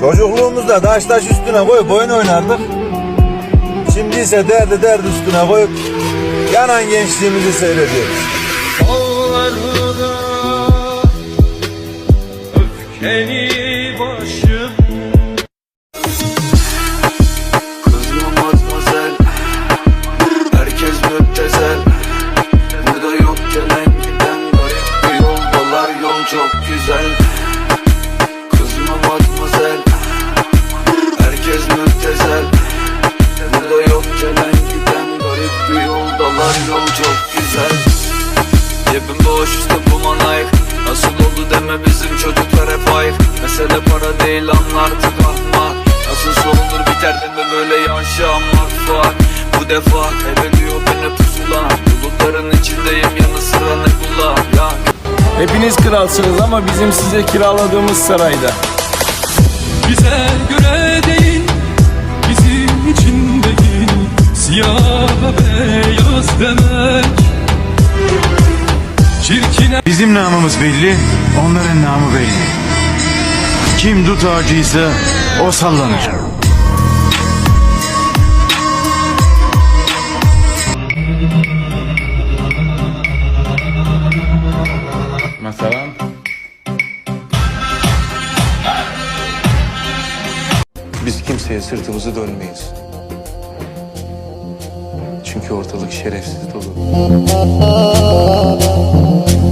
Çocukluğumuzda taş taş üstüne koyup oyun oynardık. Şimdi ise derdi derdi üstüne koyup yanan gençliğimizi seyrediyoruz. Dağlarda öfkeni başım Kızma matmazel Herkes müptezel Burada yok gelen giden garip bir Yol çok güzel Cebim boş üstte buma Nike Nasıl oldu deme bizim çocuklar hep ayık. Mesele para değil anla artık ahmak Nasıl solunur biter deme böyle yaşamak var. Bu defa kaybediyor beni pusulan Bulutların içindeyim yanı sıra ne bula ya? Hepiniz kralsınız ama bizim size kiraladığımız sarayda. Bize göre değil Bizim için değil. Siyah beyaz demek Çirkine Bizim namımız belli, onların namı belli. Kim dut ağacıysa o sallanır. Mesela Biz kimseye sırtımızı dönmeyiz. Çünkü ortalık şerefsiz dolu.